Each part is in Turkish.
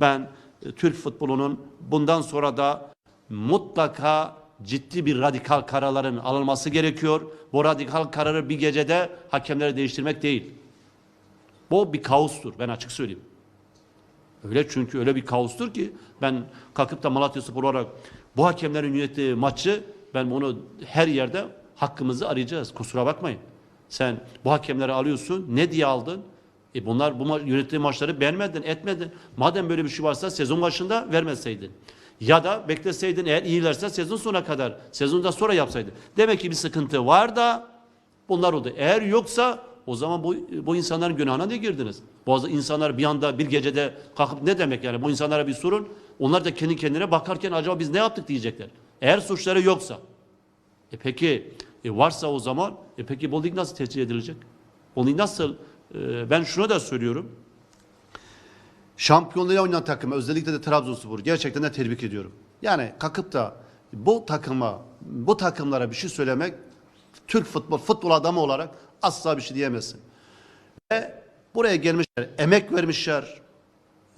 Ben e, Türk futbolunun bundan sonra da mutlaka ciddi bir radikal kararların alınması gerekiyor. Bu radikal kararı bir gecede hakemleri değiştirmek değil. Bu bir kaostur ben açık söyleyeyim. Öyle çünkü öyle bir kaostur ki ben kalkıp da Malatya Spor olarak bu hakemlerin yönettiği maçı ben bunu her yerde hakkımızı arayacağız. Kusura bakmayın. Sen bu hakemleri alıyorsun. Ne diye aldın? E bunlar bu ma- yönettiği maçları beğenmedin, etmedin. Madem böyle bir şey varsa sezon başında vermeseydin. Ya da bekleseydin eğer iyilerse sezon sonuna kadar, sezonda sonra yapsaydın. Demek ki bir sıkıntı var da bunlar oldu. Eğer yoksa o zaman bu, bu insanların günahına ne girdiniz? Bazı insanlar bir anda bir gecede kalkıp ne demek yani bu insanlara bir sorun. Onlar da kendi kendine bakarken acaba biz ne yaptık diyecekler. Eğer suçları yoksa. E peki e varsa o zaman e peki bu lig nasıl tescil edilecek? O lig nasıl? E, ben şunu da söylüyorum. Şampiyonluğa oynayan takımı özellikle de Trabzonspor gerçekten de tebrik ediyorum. Yani kalkıp da bu takıma, bu takımlara bir şey söylemek Türk futbol, futbol adamı olarak asla bir şey diyemezsin. Ve buraya gelmişler, emek vermişler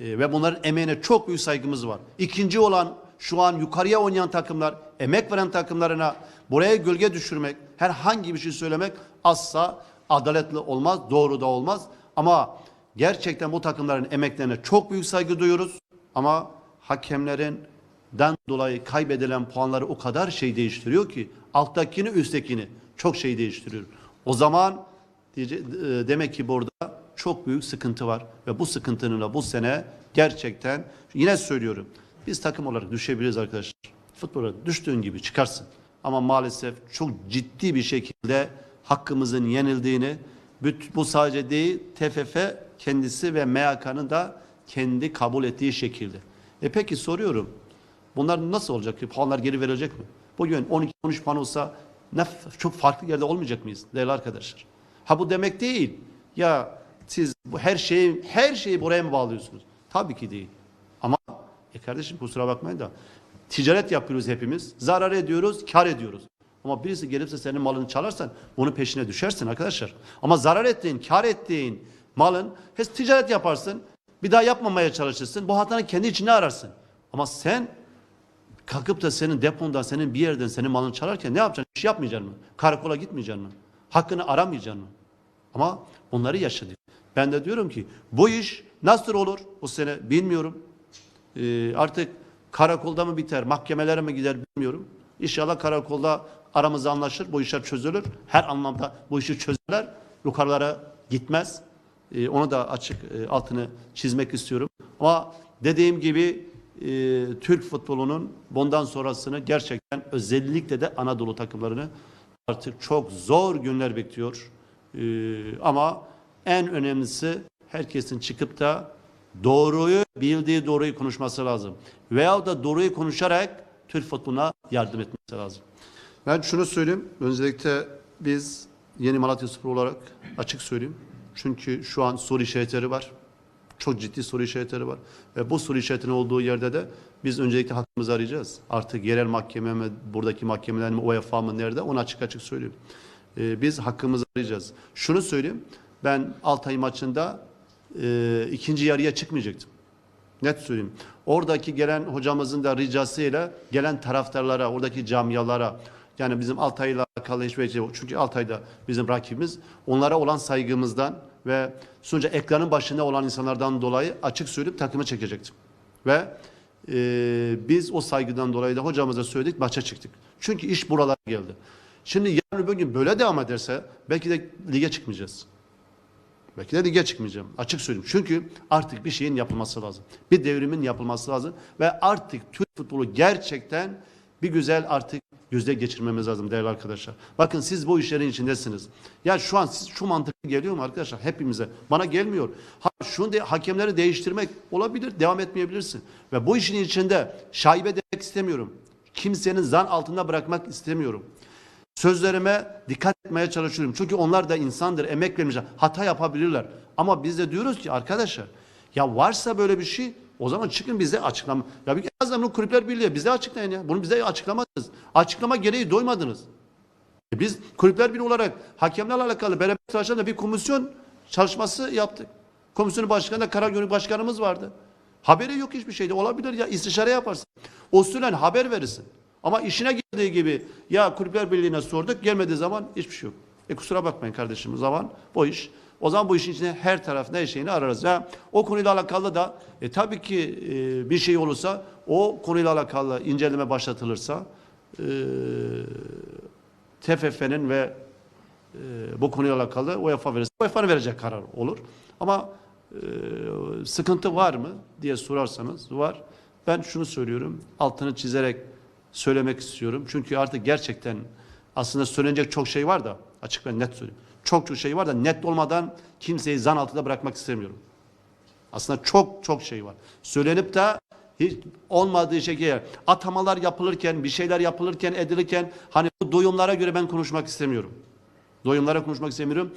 e, ve bunların emeğine çok büyük saygımız var. İkinci olan şu an yukarıya oynayan takımlar, emek veren takımlarına buraya gölge düşürmek, herhangi bir şey söylemek asla adaletli olmaz, doğru da olmaz. Ama gerçekten bu takımların emeklerine çok büyük saygı duyuyoruz. Ama hakemlerin den dolayı kaybedilen puanları o kadar şey değiştiriyor ki alttakini üsttekini çok şey değiştiriyor. O zaman e, demek ki burada çok büyük sıkıntı var ve bu sıkıntının bu sene gerçekten yine söylüyorum biz takım olarak düşebiliriz arkadaşlar. Futbola düştüğün gibi çıkarsın. Ama maalesef çok ciddi bir şekilde hakkımızın yenildiğini bu sadece değil TFF kendisi ve MHK'nın da kendi kabul ettiği şekilde. E peki soruyorum. Bunlar nasıl olacak? Puanlar geri verilecek mi? Bugün 12-13 puan olsa ne, çok farklı yerde olmayacak mıyız değerli arkadaşlar? Ha bu demek değil. Ya siz bu her şeyi her şeyi buraya mı bağlıyorsunuz? Tabii ki değil. Ama e kardeşim kusura bakmayın da ticaret yapıyoruz hepimiz. Zarar ediyoruz, kar ediyoruz. Ama birisi gelipse senin malını çalarsan onun peşine düşersin arkadaşlar. Ama zarar ettiğin, kar ettiğin malın hes ticaret yaparsın. Bir daha yapmamaya çalışırsın. Bu hatanı kendi içine ararsın. Ama sen kalkıp da senin depondan, senin bir yerden senin malını çalarken ne yapacaksın? Şey yapmayacaksın mı? Karakola gitmeyeceksin mi? Hakkını aramayacaksın mı? Ama bunları yaşadık. Ben de diyorum ki bu iş nasıl olur bu sene bilmiyorum. Ee, artık karakolda mı biter, mahkemelere mi gider bilmiyorum. İnşallah karakolda aramızda anlaşır, bu işler çözülür. Her anlamda bu işi çözerler, yukarılara gitmez. Ee, onu da açık e, altını çizmek istiyorum. Ama dediğim gibi e, Türk futbolunun bundan sonrasını gerçekten özellikle de Anadolu takımlarını artık çok zor günler bekliyor. Ee, ama en önemlisi herkesin çıkıp da doğruyu bildiği doğruyu konuşması lazım. Veya da doğruyu konuşarak Türk futboluna yardım etmesi lazım. Ben şunu söyleyeyim. Öncelikle biz yeni Malatya Spor olarak açık söyleyeyim. Çünkü şu an soru işaretleri var. Çok ciddi soru işaretleri var. Ve bu soru işaretinin olduğu yerde de biz öncelikle hakkımızı arayacağız. Artık yerel mahkeme mi, buradaki mahkemeler mi, UEFA mı nerede onu açık açık söyleyeyim. Ee, biz hakkımızı arayacağız. Şunu söyleyeyim. Ben Altay maçında e, ikinci yarıya çıkmayacaktım. Net söyleyeyim. Oradaki gelen hocamızın da ricasıyla gelen taraftarlara, oradaki camialara yani bizim Altay'la alakalı hiçbir şey yok. Çünkü Altay'da bizim rakibimiz. Onlara olan saygımızdan ve sonuçta ekranın başında olan insanlardan dolayı açık söyleyip takımı çekecektim. Ve e, biz o saygıdan dolayı da hocamıza söyledik maça çıktık. Çünkü iş buralara geldi. Şimdi yarın öbür gün böyle devam ederse belki de lige çıkmayacağız. Belki de lige çıkmayacağım. Açık söyleyeyim. Çünkü artık bir şeyin yapılması lazım. Bir devrimin yapılması lazım. Ve artık Türk futbolu gerçekten bir güzel artık gözle geçirmemiz lazım değerli arkadaşlar. Bakın siz bu işlerin içindesiniz. Ya şu an siz şu mantık geliyor mu arkadaşlar hepimize? Bana gelmiyor. Ha, şunu de, hakemleri değiştirmek olabilir. Devam etmeyebilirsin. Ve bu işin içinde şaibe demek istemiyorum. Kimsenin zan altında bırakmak istemiyorum. Sözlerime dikkat etmeye çalışıyorum. Çünkü onlar da insandır, emek vermişler. Hata yapabilirler. Ama biz de diyoruz ki arkadaşlar ya varsa böyle bir şey o zaman çıkın bize açıklama. Ya bir en azından bunu kulüpler birliği bize açıklayın ya. Bunu bize açıklamadınız. Açıklama gereği doymadınız. E biz kulüpler birliği olarak hakemlerle alakalı beraber çalışan bir komisyon çalışması yaptık. Komisyonun başkanı da karar gönül başkanımız vardı. Haberi yok hiçbir şeyde. Olabilir ya istişare yaparsın. Usulen haber verirsin. Ama işine geldiği gibi ya Kulüpler Birliği'ne sorduk gelmediği zaman hiçbir şey yok. E kusura bakmayın kardeşim o zaman bu iş. O zaman bu işin içine her taraf ne şeyini ararız. Ya, o konuyla alakalı da e, tabii ki e, bir şey olursa o konuyla alakalı inceleme başlatılırsa e, TFF'nin ve e, bu konuyla alakalı UEFA verirse UEFA'nın verecek karar olur. Ama e, sıkıntı var mı diye sorarsanız var. Ben şunu söylüyorum. Altını çizerek söylemek istiyorum. Çünkü artık gerçekten aslında söylenecek çok şey var da açık ve net söyleyeyim. Çok çok şey var da net olmadan kimseyi zan altında bırakmak istemiyorum. Aslında çok çok şey var. Söylenip de hiç olmadığı şekilde atamalar yapılırken, bir şeyler yapılırken, edilirken hani bu doyumlara göre ben konuşmak istemiyorum. Doyumlara konuşmak istemiyorum.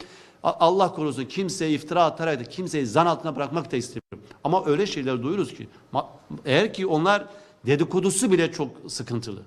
Allah korusun kimseye iftira atarak da kimseyi zan altına bırakmak da istemiyorum. Ama öyle şeyler duyuyoruz ki eğer ki onlar dedikodusu bile çok sıkıntılı.